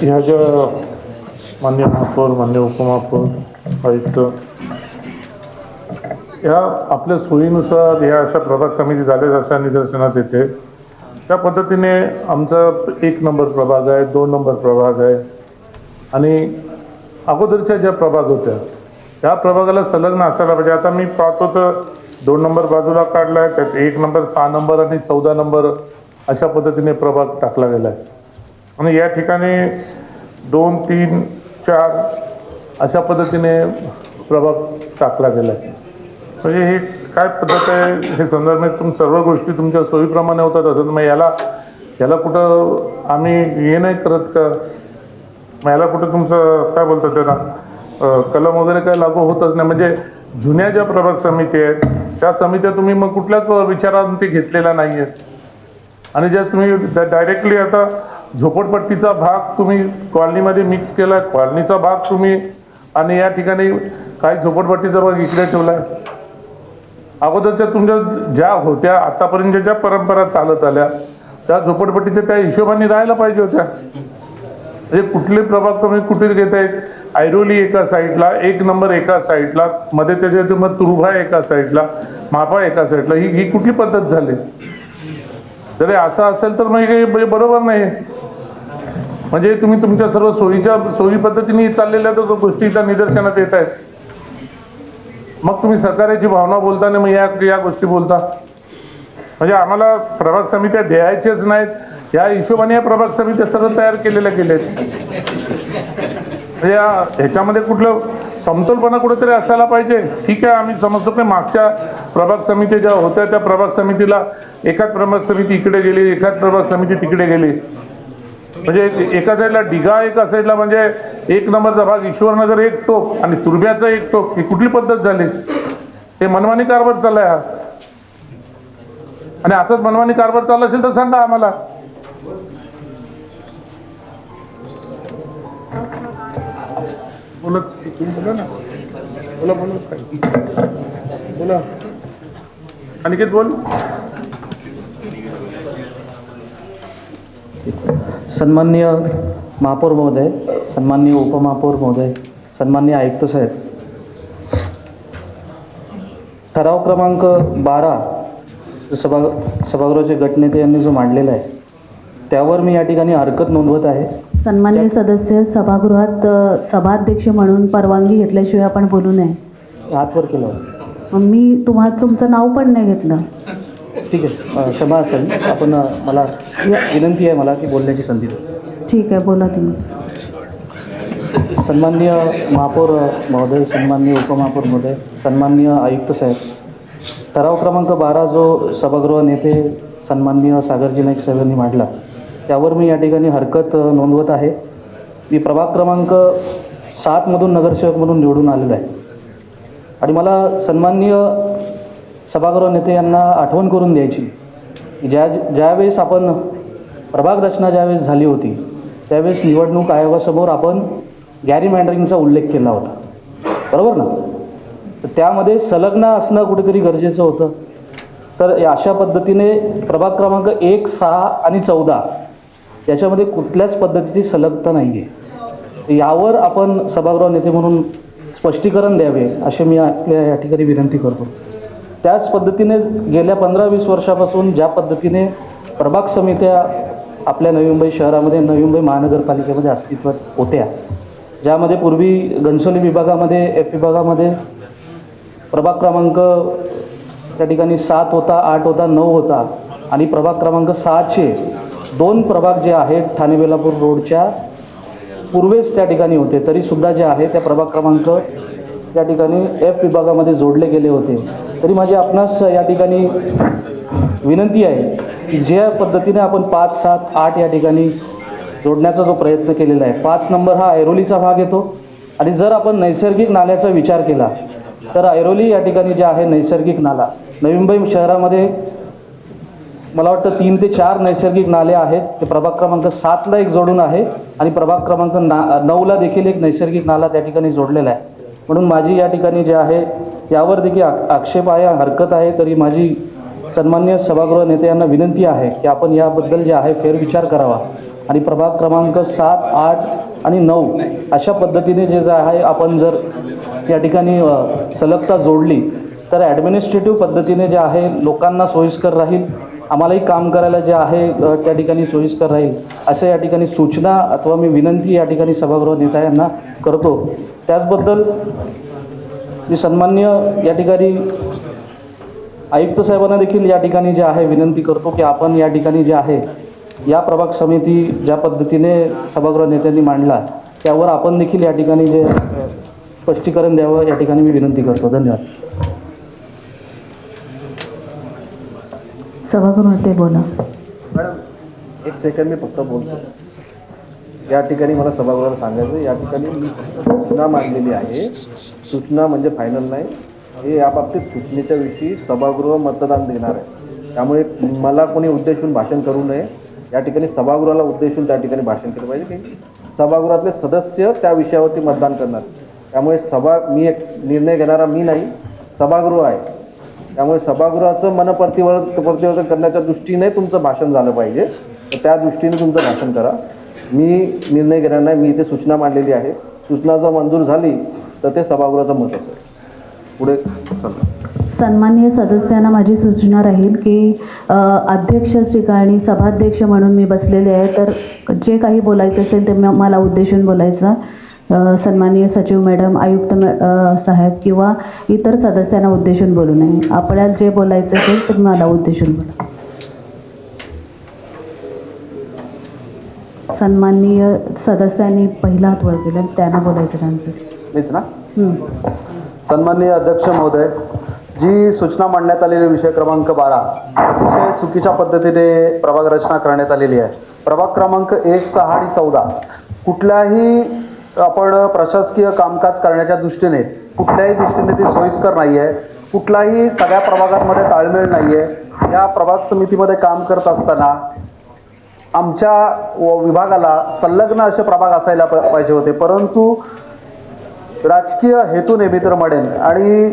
ह्या ज्या मान्य महापौर मान्य उपमहापौर आयुक्त ह्या आपल्या सोयीनुसार ह्या अशा प्रभाग समिती झाल्याच अशा निदर्शनात येते. त्या पद्धतीने आमचा एक नंबर प्रभाग आहे दोन नंबर प्रभाग आहे. आणि अगोदरच्या ज्या प्रभाग होत्या त्या प्रभागाला संलग्न असायला पाहिजे. आता मी पाहतो तर दोन नंबर बाजूला काढला आहे त्यात एक नंबर सहा नंबर आणि चौदा नंबर अशा पद्धतीने प्रभाग टाकला गेला आहे. आणि या ठिकाणी दोन तीन चार अशा पद्धतीने प्रभाग टाकला गेला आहे. म्हणजे हे काय पद्धत आहे हे संदर्भात तुम सर्व गोष्टी तुमच्या सोयीप्रमाणे होतात असं मग याला याला कुठं आम्ही हे नाही करत का? मग याला कुठं तुमचं काय बोलतात त्याला? कलम वगैरे काय लागू होतच नाही. म्हणजे जुन्या ज्या प्रभाग समिती आहेत त्या समित्या तुम्ही मग कुठल्याच विचारांती घेतलेल्या नाही आहेत आणि ज्या तुम्ही डायरेक्टली आता झोपडपट्टीचा भाग तुम्ही कॉलनीमध्ये मिक्स केला कॉलनीचा भाग तुम्ही आणि या ठिकाणी काही झोपडपट्टीचा भाग इकडे ठेवला आहे अगोदरच्या तुमच्या ज्या होत्या आतापर्यंत ज्या परंपरा चालत आल्या त्या झोपडपट्टीच्या त्या हिशोबाने राहायला पाहिजे होत्या. म्हणजे कुठले प्रभाग तुम्ही कुठे घेत आहेत ऐरोली एका साईडला एक नंबर एका साईडला मध्ये त्याच्या मग तुरुभा एका साईडला मापा एका साईडला ही ही कुठली पद्धत झाली? तरी असं असेल तर मग काही म्हणजे बरोबर नाही. म्हणजे तुम्ही तुमच्या सर्व सोयीच्या सोयी पद्धतीने चाललेल्या तर गोष्टी त्या निदर्शनात येत आहेत. मग तुम्ही सरकाराची भावना बोलताना मग या या गोष्टी बोलता. म्हणजे आम्हाला प्रभाग समित्या द्यायच्याच नाहीत. या हिशोबाने या प्रभाग समित्या सर्व तयार केलेल्या गेल्या आहेत म्हणजे या ह्याच्यामध्ये कुठलं समतोलपणा कुठेतरी असायला पाहिजे. ठीक आहे आम्ही समजतो की मागच्या प्रभाग समिती ज्या होत्या त्या प्रभाग समितीला एकाच प्रभाग समिती इकडे गेली एकाच प्रभाग समिती तिकडे गेली. म्हणजे एका साईडला डिगा एका साईडला म्हणजे एक नंबरचा भाग ईश्वरनगर एक टोक आणि तुर्ब्याचा एक टोक ही कुठली पद्धत झाली? हे मनमानी कारभार चाललाय हा. आणि असंच मनमानी कारभार चालला असेल तर सांगा आम्हाला. बोला. तुम्ही बोला ना. बोला बोला. बोला. अनिकेत बोल. सन्माननीय महापौर महोदय सन्माननीय उपमहापौर महोदय सन्माननीय आयुक्त साहेब. ठराव क्रमांक बारा सभा सभागृहाचे गटनेते यांनी जो मांडलेला आहे त्यावर मी या ठिकाणी हरकत नोंदवत आहे. सन्मान्य सदस्य सभागृहात सभाध्यक्ष म्हणून परवानगी घेतल्याशिवाय आपण बोलू नये. हातवर केलं. मग मी तुम्हाला तुमचं नाव पण नाही घेतलं. ठीक आहे. क्षमा असेल. आपण मला विनंती आहे मला की बोलण्याची संधी ठीक आहे बोला तुम्ही. सन्माननीय महापौर महोदय सन्माननीय उपमहापौर महोदय सन्माननीय आयुक्त साहेब. ठराव क्रमांक बारा जो सभागृह नेते सन्माननीय सागरजी नाईक साहेबांनी मांडला त्यावर मी या ठिकाणी हरकत नोंदवत आहे. मी प्रभाग क्रमांक सातमधून नगरसेवक म्हणून निवडून आलेलो आहे. आणि मला सन्माननीय सभागृह नेते यांना आठवण करून द्यायची ज्या ज्यावेळेस आपण प्रभाग रचना ज्यावेळेस झाली होती त्यावेळेस निवडणूक आयोगासमोर आपण गॅरी मँडरिंगचा उल्लेख केला होता. बरोबर ना? तर त्यामध्ये संलग्न असणं कुठेतरी गरजेचं होतं. तर या अशा पद्धतीने प्रभाग क्रमांक एक सहा आणि चौदा याच्यामध्ये कुठल्याच पद्धतीची सलगता नाही आहे यावर आपण सभागृह नेते म्हणून स्पष्टीकरण द्यावे असे मी आपल्या या ठिकाणी विनंती करतो. त्याच पद्धतीने गेल्या पंधरा वीस वर्षापासून ज्या पद्धतीने प्रभाग समित्या आपल्या नवी मुंबई शहरामध्ये नवी मुंबई महानगरपालिकेमध्ये अस्तित्वात होत्या ज्यामध्ये पूर्वी घनसोली विभागामध्ये एफ विभागामध्ये प्रभाग क्रमांक त्या ठिकाणी सात होता आठ होता नऊ होता आणि प्रभाग क्रमांक सहाचे दोन प्रभाग जे आहेत ठाणे बेलापूर रोडच्या पूर्वेस त्या ठिकाणी होते. तरीसुद्धा जे आहे त्या प्रभाग क्रमांक त्या ठिकाणी एफ विभागामध्ये जोडले गेले होते. तरी माझी आपणास या ठिकाणी विनंती आहे की ज्या पद्धतीने आपण पाच सात आठ या ठिकाणी जोडण्याचा जो प्रयत्न केलेला आहे पाच नंबर हा ऐरोलीचा भाग येतो. आणि जर आपण नैसर्गिक नाल्याचा विचार केला तर ऐरोली या ठिकाणी जे आहे नैसर्गिक नाला. नवी मुंबई शहरामध्ये मला वाटतं तीन ते चार नैसर्गिक नाले आहेत. ते प्रभाग क्रमांक सातला एक जोडून आहे आणि प्रभाग क्रमांक ना नऊला देखील एक नैसर्गिक नाला त्या ठिकाणी जोडलेला आहे. म्हणून माझी या ठिकाणी जे आहे यावर देखील आ- आक्षेप आहे हरकत आहे. तरी माझी सन्मान्य सभागृह नेते यांना विनंती आहे की आपण याबद्दल जे आहे फेरविचार करावा. आणि प्रभाग क्रमांक सात आठ आणि नऊ अशा पद्धतीने जे जे आहे आपण जर या ठिकाणी सलगता जोडली तर ॲडमिनिस्ट्रेटिव्ह पद्धतीने जे आहे लोकांना सोयीस्कर राहील. आम्हालाही काम करायला जे आहे त्या ठिकाणी सोयीस्कर राहील अशा या ठिकाणी सूचना अथवा मी विनंती या ठिकाणी सभागृह नेता यांना करतो. त्याचबद्दल मी सन्मान्य या ठिकाणी आयुक्त साहेबांना देखील या ठिकाणी जे आहे विनंती करतो की आपण या ठिकाणी जे आहे या प्रभाग समिती ज्या पद्धतीने सभागृह नेत्यांनी मांडला त्यावर आपण देखील या ठिकाणी जे स्पष्टीकरण द्यावं या ठिकाणी मी विनंती करतो. धन्यवाद. सभागृह ते बोला. मॅडम एक सेकंड मी फक्त बोलतो. या ठिकाणी मला सभागृहाला सांगायचं या ठिकाणी मी सूचना मांडलेली आहे. सूचना म्हणजे फायनल नाही. हे याबाबतीत सूचनेच्या विषयी सभागृह मतदान देणार आहे. त्यामुळे मला कोणी उद्देशून भाषण करू नये. या ठिकाणी सभागृहाला उद्देशून त्या ठिकाणी भाषण केलं पाहिजे की सभागृहातले सदस्य त्या विषयावरती मतदान करणार. त्यामुळे सभा मी एक निर्णय घेणारा मी नाही सभागृह आहे. त्यामुळे सभागृहाचं मनप्रतिवर्तन प्रतिवर्तन करण्याच्या दृष्टीने तुमचं भाषण झालं पाहिजे. तर त्या दृष्टीने तुमचं भाषण करा. मी निर्णय घेणार नाही. मी इथे सूचना मांडलेली आहे. सूचना जर मंजूर झाली तर ते सभागृहाचं मत असेल. पुढे चला. सन्मान्य सदस्यांना माझी सूचना राहील की अध्यक्ष ठिकाणी सभाध्यक्ष म्हणून मी बसलेले आहे. तर जे काही बोलायचं असेल ते मला उद्देशून बोलायचं. सन्माननीय सचिव मॅडम आयुक्त साहेब किंवा इतर सदस्यांना उद्देशून बोलू नये. आपल्याला जे बोलायचं असेल ते मला उद्देशून बोला. सन्माननीय सदस्यांनी पहिला हात वर केला त्यांना बोलायचं त्यांचं मीच ना. सन्माननीय अध्यक्ष महोदय जी सूचना मांडण्यात आलेली विषय क्रमांक बारा अतिशय चुकीच्या पद्धतीने प्रभाग रचना करण्यात आलेली आहे. प्रभाग क्रमांक एक सहा आणि चौदा कुठल्याही आपण प्रशासकीय कामकाज करण्याच्या दृष्टीने कुठल्याही दृष्टीने ती सोयीस्कर नाही आहे कुठलाही सगळ्या प्रभागांमध्ये ताळमेळ नाही आहे या प्रभाग समितीमध्ये काम करत असताना आमच्या व- विभागाला संलग्न असे प्रभाग असायला प- पाहिजे होते. परंतु राजकीय हेतूने मित्र म्हणेन आणि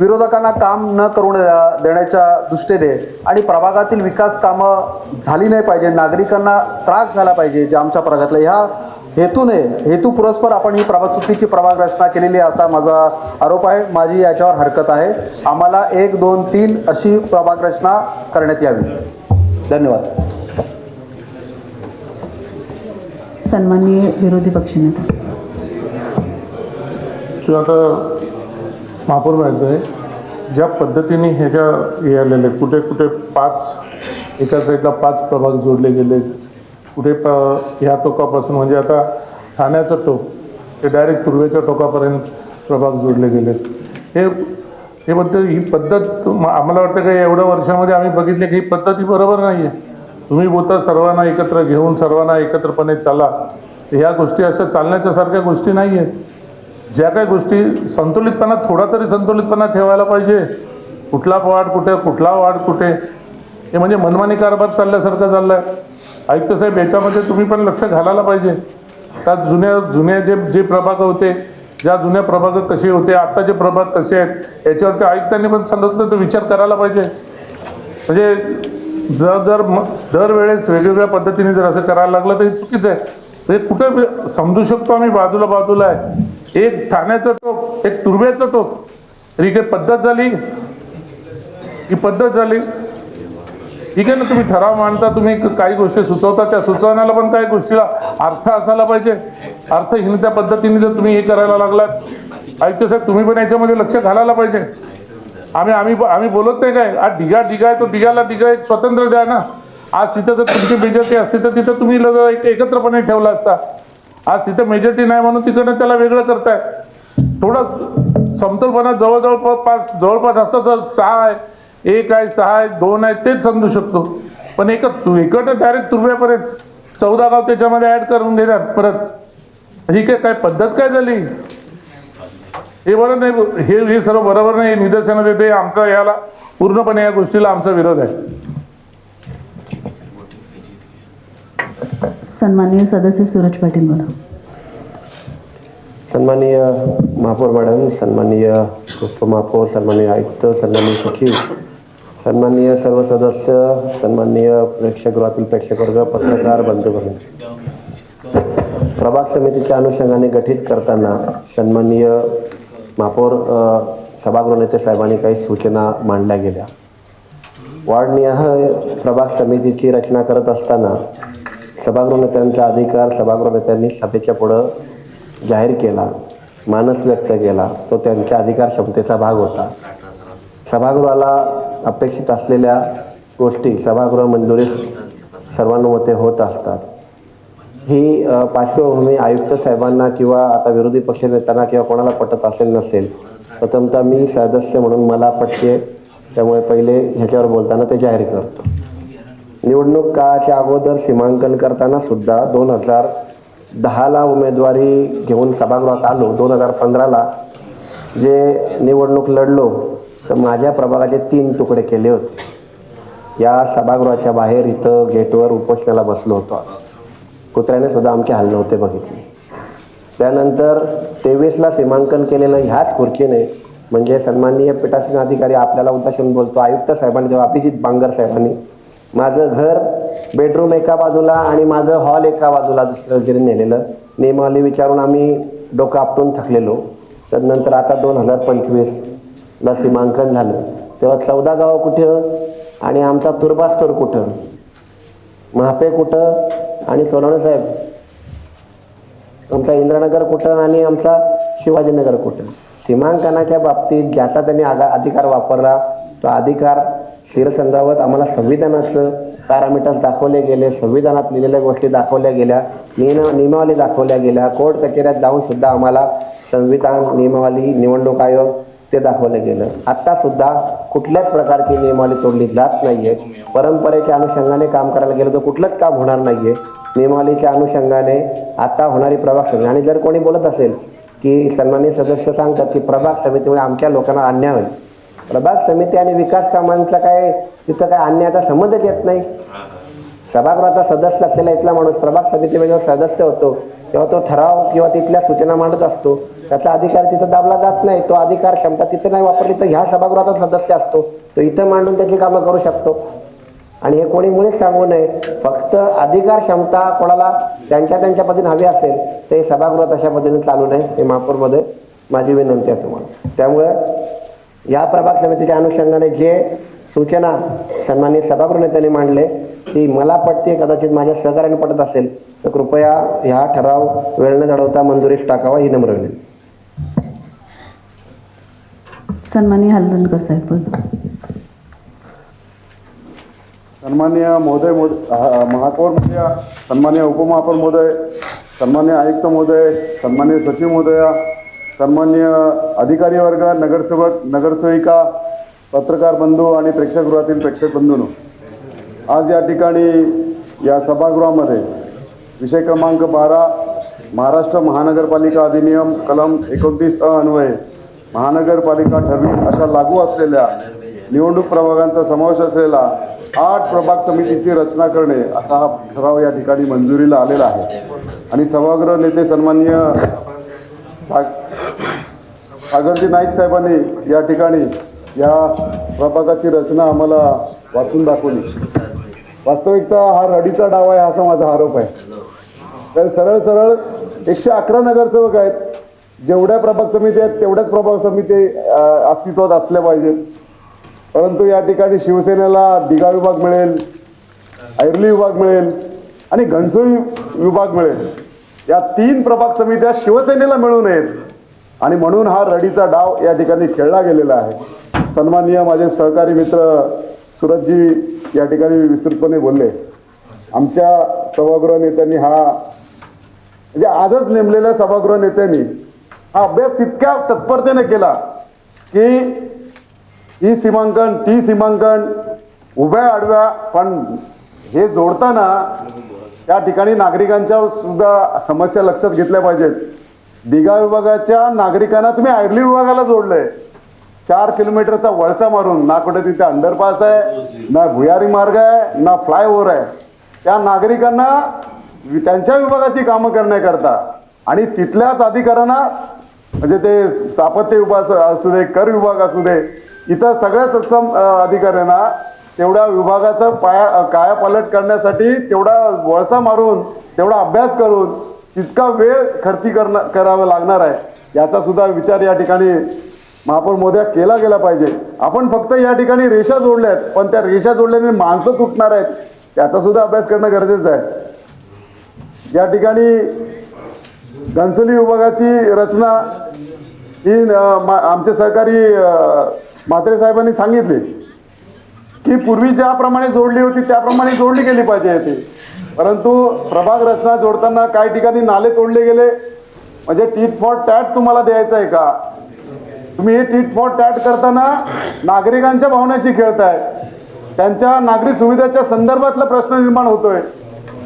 विरोधकांना काम न करून देण्याच्या दृष्टीने आणि प्रभागातील विकास कामं झाली नाही पाहिजे नागरिकांना त्रास झाला पाहिजे जे आमच्या प्रभागातल्या ह्या हेतूने हेतू पुरस्पर आपण ही प्रभाग चुकीची प्रभाग रचना केलेली आहे असा माझा आरोप आहे. माझी याच्यावर हरकत आहे. आम्हाला एक दोन तीन अशी प्रभाग रचना करण्यात यावी. धन्यवाद. सन्माननीय विरोधी पक्षनेते जो आता महापौर आहे ज्या पद्धतीने ह्याच्या हे आलेले आहेत, कुठे कुठे पाच एका साईडला पाच प्रभाग जोडले गेले कुठे प ह्या टोकापासून म्हणजे आता ठाण्याचं टोक ते डायरेक्ट पूर्वेच्या टोकापर्यंत प्रभाग जोडले गेलेत. हे हे बद्दल ही पद्धत आम्हाला वाटतं का एवढ्या वर्षामध्ये आम्ही बघितले की ही पद्धत ही बरोबर नाही आहे तुम्ही बोलता सर्वांना एकत्र घेऊन सर्वांना एकत्रपणे चाला. ह्या गोष्टी अशा चालण्याच्या सारख्या गोष्टी नाही आहेत ज्या काही गोष्टी संतुलितपणा थोडा तरी संतुलितपणा ठेवायला पाहिजे. कुठला वाढ कुठे कुठला वाढ कुठे? हे म्हणजे मनमानी कारभार चालल्यासारखं चाललं आहे आयुक्त साहेब याच्यामध्ये तुम्ही पण लक्ष घालायला पाहिजे. त्या जुन्या जुन्या जे जे प्रभाग होते ज्या जुन्या प्रभाग कसे होते आत्ताचे प्रभाग कसे आहेत याच्यावरती आयुक्तांनी पण सांगितलं तर विचार करायला पाहिजे. म्हणजे जर जर दरवेळेस वेगवेगळ्या पद्धतीने जर असं करायला लागलं तर हे चुकीचं आहे. हे कुठे समजू शकतो आम्ही बाजूला बाजूला आहे. एक ठाण्याचं टोक एक तुर्ब्याचं टोक. ही काही पद्धत झाली? ही पद्धत झाली? ठीक आहे ना तुम्ही ठराव मांडता तुम्ही काही गोष्टी सुचवता त्या सुचवण्याला पण काही गोष्टीला अर्थ असायला पाहिजे. अर्थहीन त्या पद्धतीने जर तुम्ही हे करायला लागलात. आयुक्त साहेब तुम्ही पण याच्यामध्ये लक्ष घालायला पाहिजे. आम्ही आम्ही आम्ही बोलत नाही काय? आज डिगा डिगा आहे तो डिगाला डिगा एक स्वतंत्र द्या ना. आज तिथं जर तुमची मेजॉरिटी असते तर तिथं तुम्ही लग एक एकत्रपणे ठेवला असता. आज तिथं मेजॉरिटी नाही म्हणून तिकडनं त्याला वेगळं करताय. थोडं समतोलपणा जवळजवळ प- पाच जवळपास असतं तर सहा आहे एक आहे सहा आहे दोन आहे तेच समजू शकतो. पण एक इकडनं डायरेक्ट तुर्ब्यापर्यंत चौदा गाव त्याच्यामध्ये ॲड करून देणार परत. ही काय काय पद्धत काय झाली? हे बरं नाही हे हे सर्व बरोबर नाही हे निदर्शनात येते आमचा याला पूर्णपणे या गोष्टीला आमचा विरोध आहे. सन्माननीय सदस्य सूरज पाटील बोला. सन्माननीय महापौर मॅडम सन्माननीय उपमहापौर सन्माननीय आयुक्त सन्माननीय सचिव सन्माननीय सर्व सदस्य सन्माननीय प्रेक्षकगृहातील प्रेक्षकवर्ग पत्रकार बंधुभगिनी प्रभाग समितीच्या अनुषंगाने गठीत करताना सन्माननीय महापौर सभागृह नेते साहेबांनी काही सूचना मांडल्या गेल्या. वार्डनिहाय प्रभाग समितीची रचना करत असताना सभागृह नेत्यांचा अधिकार सभागृह नेत्यांनी सभेच्या पुढं जाहीर केला मानस व्यक्त केला. तो त्यांच्या अधिकार क्षमतेचा भाग होता. सभागृहाला अपेक्षित असलेल्या गोष्टी सभागृह मंजुरीस सर्वानुमते होत असतात. ही पार्श्वभूमी आयुक्त साहेबांना किंवा आता विरोधी पक्षनेत्यांना किंवा कोणाला पटत असेल नसेल प्रथमतः मी सदस्य म्हणून मला पटते. त्यामुळे पहिले ह्याच्यावर बोलताना ते जाहीर करतो. निवडणूक काळाच्या अगोदर सीमांकन करताना सुद्धा दोन हजार दहाला उमेदवारी घेऊन सभागृहात आलो. दोन हजार पंधराला जे निवडणूक लढलो तर माझ्या प्रभागाचे तीन तुकडे केले होते. या सभागृहाच्या बाहेर इथं गेटवर उपोषणाला बसलो होतो कुत्र्याने सुद्धा आमचे हल्ले होते बघितले. त्यानंतर तेवीसला सीमांकन केलेलं ह्याच खुर्चीने म्हणजे सन्माननीय पीठासीन अधिकारी आपल्याला उद्देशून बोलतो आयुक्त साहेबांनी तेव्हा अभिजित बांगर साहेबांनी माझं घर बेडरूम एका बाजूला आणि माझं हॉल एका बाजूला दुसऱ्या नेलेलं नियमावली विचारून आम्ही डोकं आपटून थकलेलो. त्यानंतर आता दोन हजार पंचवीसला सीमांकन झालं. तेव्हा चौदा गावं कुठं आणि आमचा तुर्बास्तर कुठं? महापे कुठं आणि सोनवणे साहेब? आमचा इंद्रनगर कुठं आणि आमचा शिवाजीनगर कुठं? सीमांकनाच्या बाबतीत ज्याचा त्यांनी आगा अधिकार वापरला तो अधिकार शिरसंधावत आम्हाला संविधानाचं पॅरामीटर्स दाखवले गेले संविधानात लिहिलेल्या गोष्टी दाखवल्या गेल्या नियम नियमावली दाखवल्या गेल्या कोर्ट कचेऱ्यात जाऊन सुद्धा आम्हाला संविधान नियमावली निवडणूक आयोग ते दाखवलं गेलं. आत्तासुद्धा कुठल्याच प्रकारची नियमावली तोडली जात नाहीये. परंपरेच्या अनुषंगाने काम करायला गेलं तर कुठलंच काम होणार नाहीये. नियमावलीच्या अनुषंगाने आता होणारी प्रभाग समिती आणि जर कोणी बोलत असेल की सन्मान्य सदस्य सांगतात की प्रभाग समितीमुळे आमच्या लोकांना अन्याय होईल. प्रभाग समिती आणि विकास कामांचा काय तिथं काय आणण्याचा संबंधच येत नाही. सभागृहाचा सदस्य असलेला इथला माणूस प्रभाग समितीमध्ये जेव्हा सदस्य होतो तेव्हा तो ठराव किंवा तिथल्या सूचना मांडत असतो त्याचा अधिकार तिथं दाबला जात नाही. तो अधिकार क्षमता तिथं नाही वापरली तर ह्या सभागृहाचा सदस्य असतो. तो इथं मांडून त्याची कामं करू शकतो. आणि हे कोणी मुळेच सांगू नये. फक्त अधिकार क्षमता कोणाला त्यांच्या त्यांच्या पद्धतीने हवी असेल ते सभागृहात अशा पद्धतीने चालू नये. हे महापौरमध्ये माझी विनंती आहे तुम्हाला. त्यामुळे या प्रभाग समितीच्या अनुषंगाने जे सूचना सन्माननीय सभागृह नेत्यांनी मांडले ती मला पटते कदाचित माझ्या सहकार्याने पटत असेल तर कृपया ह्या ठराव वेळ न घडवता मंजुरीस टाकावा ही नम्र विनंती. सन्माननीय हलदणकर साहेब बोला. सन्मान्य महोदय मोद महापौर महोदया सन्मान्य उपमहापौर महोदय सन्मान्य आयुक्त महोदय सन्मान्य सचिव महोदया सन्मान्य अधिकारी वर्ग नगरसेवक नगरसेविका पत्रकार बंधू आणि प्रेक्षकगृहातील प्रेक्षक बंधूंनो आज या ठिकाणी या सभागृहामध्ये विषय क्रमांक बारा महाराष्ट्र महानगरपालिका अधिनियम कलम एकोणतीस अ अन्वये महानगरपालिका ठरवी अशा लागू असलेल्या निवडणूक प्रभागांचा समावेश असलेला आठ प्रभाग समितीची रचना करणे असा हा ठराव या ठिकाणी मंजुरीला आलेला आहे. आणि सभागृह नेते सन्माननीय सा सागरजी नाईक साहेबांनी या ठिकाणी या प्रभागाची रचना आम्हाला वाचून दाखवली. वास्तविकता हा रडीचा डाव आहे असा माझा आरोप आहे. तर सरळ सरळ एकशे अकरा नगरसेवक आहेत. जेवढ्या प्रभाग समिती आहेत तेवढ्याच प्रभाग समिती अस्तित्वात असल्या पाहिजेत. परंतु या ठिकाणी शिवसेनेला दिघा विभाग मिळेल ऐरली विभाग मिळेल आणि घनसोळी विभाग मिळेल. या तीन प्रभाग समित्या शिवसेनेला मिळू नयेत. आणि म्हणून हा रडीचा डाव या ठिकाणी खेळला गेलेला आहे. सन्माननीय माझे सहकारी मित्र सुरजजी या ठिकाणी विस्तृतपणे बोलले. आमच्या सभागृह नेत्यांनी हा म्हणजे आजच नेमलेल्या सभागृह नेत्यांनी हा अभ्यास तितक्या तत्परतेने केला की ही सीमांकन ती सीमांकन उभ्या आडव्या पण हे जोडताना त्या ठिकाणी नागरिकांच्या सुद्धा समस्या लक्षात घेतल्या पाहिजेत. दिघा विभागाच्या नागरिकांना तुम्ही आयर्ली विभागाला जोडलंय. चार किलोमीटरचा वळसा मारून ना कुठे तिथे अंडरपास आहे ना भुयारी मार्ग आहे ना फ्लायओव्हर आहे. त्या नागरिकांना त्यांच्या विभागाची कामं करण्याकरता आणि तिथल्याच अधिकाऱ्यांना म्हणजे ते स्थापत्य विभाग असू दे कर विभाग असू दे इतर सगळ्या सक्षम अधिकाऱ्यांना तेवढ्या विभागाचं पाया कायापालट करण्यासाठी तेवढा वळसा मारून तेवढा अभ्यास करून तितका वेळ खर्ची करणं करावा लागणार आहे. याचा सुद्धा विचार या ठिकाणी महापौर मोद्या केला गेला पाहिजे. आपण फक्त या ठिकाणी रेषा जोडल्या आहेत पण त्या रेषा जोडल्याने माणसं तुटणार आहेत. त्याचा सुद्धा अभ्यास करणं गरजेचं आहे. या ठिकाणी घनसोली विभागाची रचना ही मा- आमचे सहकारी म्हात्रे साहेबांनी सांगितले. की पूर्वी ज्याप्रमाणे जोडली होती त्याप्रमाणे जोडली गेली पाहिजे ती परंतु प्रभाग रचना जोडताना काही ठिकाणी नाले तोडले गेले. म्हणजे टीट फॉर टॅट तुम्हाला द्यायचं आहे का? तुम्ही हे टॅट करताना नागरिकांच्या भावनाशी खेळताय. त्यांच्या नागरिक सुविधेच्या संदर्भातला प्रश्न निर्माण होतोय.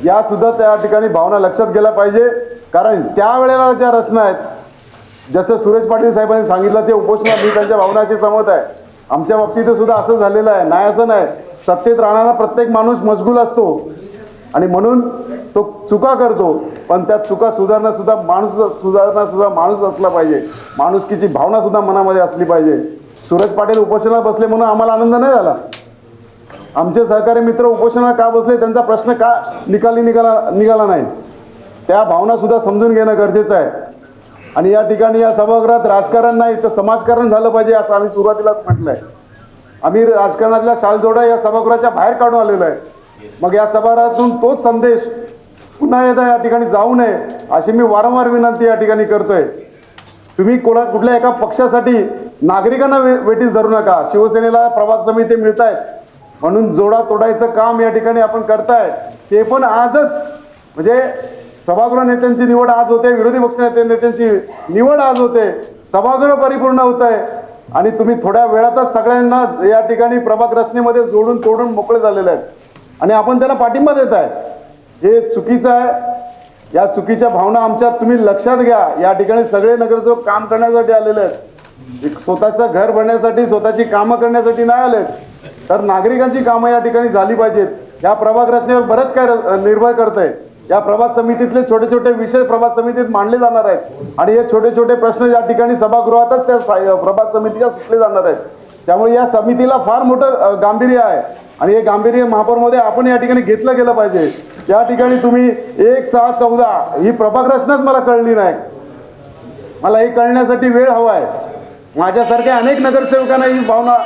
या सुद्धा त्या ठिकाणी भावना लक्षात गेल्या पाहिजे. कारण त्यावेळेला ज्या रचना आहेत जसं सूरज पाटील साहेबांनी सांगितलं ते उपोषणात मी त्यांच्या भावनाशी सहमत आहे. आमच्या बाबतीत सुद्धा असं झालेलं आहे. नाही असं नाही. सत्तेत राहणारा प्रत्येक माणूस मजगूल असतो. आणि म्हणून तो चुका करतो पण त्या चुका सुधारणासुद्धा माणूस सुधारणासुद्धा माणूस असला पाहिजे. माणुसकीची भावनासुद्धा मनामध्ये असली पाहिजे. सूरज पाटील उपोषणाला बसले म्हणून आम्हाला आनंद नाही झाला. आमचे सहकारी मित्र उपोषणाला का बसले त्यांचा प्रश्न का निकाली निघाला निघाला नाही? त्या भावनासुद्धा समजून घेणं गरजेचं आहे. आणि या ठिकाणी या सभागृहात राजकारण नाही तर समाजकारण झालं पाहिजे असं आम्ही सुरुवातीलाच म्हटलंय. आम्ही राजकारणातल्या शालजोडा या सभागृहाच्या बाहेर काढून आलेलो आहे. मग या सभारातून तोच संदेश पुन्हा एकदा या ठिकाणी जाऊ नये अशी मी वारंवार विनंती या ठिकाणी करतोय. तुम्ही कोणा कुठल्या एका पक्षासाठी नागरिकांना वे वेटीस धरू नका. शिवसेनेला प्रभाग समिती मिळत आहेत म्हणून जोडा तोडायचं काम या ठिकाणी आपण करताय. ते पण आजच. म्हणजे सभागृह नेत्यांची निवड आज होते विरोधी पक्ष नेते नेत्यांची निवड आज होते. सभागृह परिपूर्ण होत आहे आणि तुम्ही थोड्या वेळातच सगळ्यांना या ठिकाणी प्रभाग रचनेमध्ये जोडून तोडून मोकळे झालेले आहेत. आणि आपण त्याला पाठिंबा देत आहे हे चुकीचं आहे. या चुकीच्या भावना आमच्या तुम्ही लक्षात घ्या. या ठिकाणी सगळे नगरसेवक काम करण्यासाठी आलेले आहेत. स्वतःचं घर बनण्यासाठी स्वतःची कामं करण्यासाठी नाही आलेत. तर नागरिकांची कामं या ठिकाणी झाली पाहिजेत. या प्रभाग रचनेवर बरंच काय र- निर्भर आहे या प्रभाग समितीतले छोटे छोटे विषय प्रभाग समितीत मांडले जाणार आहेत. आणि हे छोटे छोटे प्रश्न या ठिकाणी सभागृहातच त्या सा- प्रभाग समितीच्या सुटले जाणार आहेत. त्यामुळे या समितीला फार मोठं गांभीर्य आहे. आणि हे गांभीर्य महापौरमध्ये आपण या ठिकाणी घेतलं गेलं पाहिजे. या ठिकाणी तुम्ही एक सहा चौदा ही प्रभागरचनाच मला कळली नाही. मला हे कळण्यासाठी वेळ हवा आहे. माझ्यासारख्या अनेक नगरसेवकांना ही भावना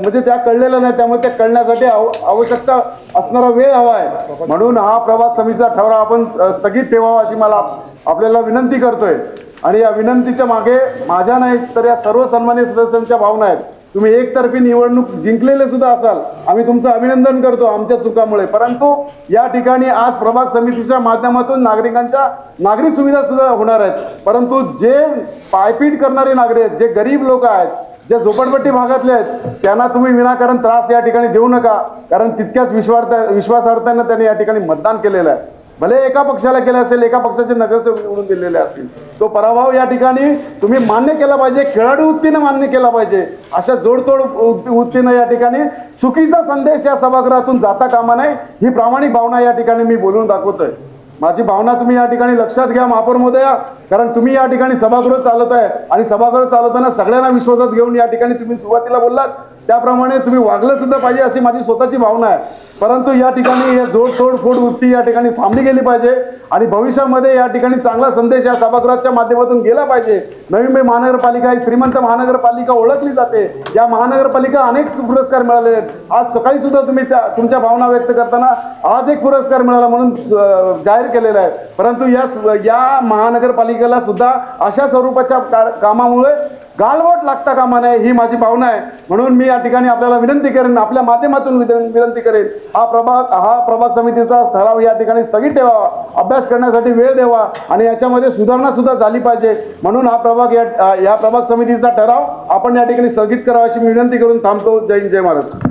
म्हणजे त्या कळलेल्या नाही त्यामुळे त्या कळण्यासाठी आव- आवश्यकता असणारा वेळ हवा आहे. म्हणून हा प्रभाग समितीचा ठराव आपण स्थगित ठेवावा अशी मला आपल्याला विनंती करतोय. आणि या विनंतीच्या मागे माझ्या नाही तर या सर्व सन्मान्य सदस्यांच्या भावना आहेत. तुम्ही एकतर्फी निवडणूक जिंकलेले सुद्धा असाल. आम्ही तुमचं अभिनंदन करतो आमच्या चुकामुळे. परंतु या ठिकाणी आज प्रभाग समितीच्या माध्यमातून नागरिकांच्या नागरिक सुविधा सुद्धा होणार आहेत. परंतु जे पायपीट करणारे नागरिक आहेत जे गरीब लोक आहेत जे झोपडपट्टी भागातले आहेत त्यांना तुम्ही विनाकारण त्रास या ठिकाणी देऊ नका. कारण तितक्याच विश्वार्थ विश्वासार्थानं त्यांनी या ठिकाणी मतदान केलेलं आहे. भले एका पक्षाला केलं असेल एका पक्षाचे नगरसेवक निवडून दिलेले असतील. तो पराभव या ठिकाणी तुम्ही मान्य केला पाहिजे खेळाडू वृत्तीनं मान्य केला पाहिजे. अशा जोडतोड वृत्तीनं या ठिकाणी चुकीचा संदेश या सभागृहातून जाता कामा नये ही प्रामाणिक भावना या ठिकाणी मी बोलून दाखवतोय. माझी भावना तुम्ही या ठिकाणी लक्षात घ्या महापौर महोदया. कारण तुम्ही या ठिकाणी सभागृह चालवत आहे आणि सभागृह चालवताना सगळ्यांना विश्वासात घेऊन या ठिकाणी तुम्ही सुरुवातीला बोललात. त्याप्रमाणे तुम्ही वागलं सुद्धा पाहिजे अशी माझी स्वतःची भावना आहे. परंतु या ठिकाणी हे जोड तोड फोड वृत्ती या ठिकाणी थांबली गेली पाहिजे आणि भविष्यामध्ये या ठिकाणी चांगला संदेश या सभागृहाच्या माध्यमातून गेला पाहिजे. नवी मुंबई महानगरपालिका ही श्रीमंत महानगरपालिका ओळखली जाते. या महानगरपालिका अनेक पुरस्कार मिळाले आहेत. आज सकाळी सुद्धा तुम्ही त्या तुमच्या भावना व्यक्त करताना आज एक पुरस्कार मिळाला म्हणून जाहीर केलेला आहे. परंतु या या महानगरपालिकेला सुद्धा अशा स्वरूपाच्या का- कामामुळे गालवट लागता कामा नये ही माझी भावना आहे. म्हणून मी या ठिकाणी आपल्याला विनंती करेन आपल्या माध्यमातून विनंती करेन हा प्रभाग हा प्रभाग समितीचा ठराव या ठिकाणी स्थगित ठेवावा अभ्यास करण्यासाठी वेळ द्यावा आणि याच्यामध्ये सुधारणा सुद्धा झाली पाहिजे. म्हणून हा प्रभाग या या प्रभाग समितीचा ठराव आपण या ठिकाणी स्थगित करावा अशी मी विनंती करून थांबतो. जय हिंद जय महाराष्ट्र.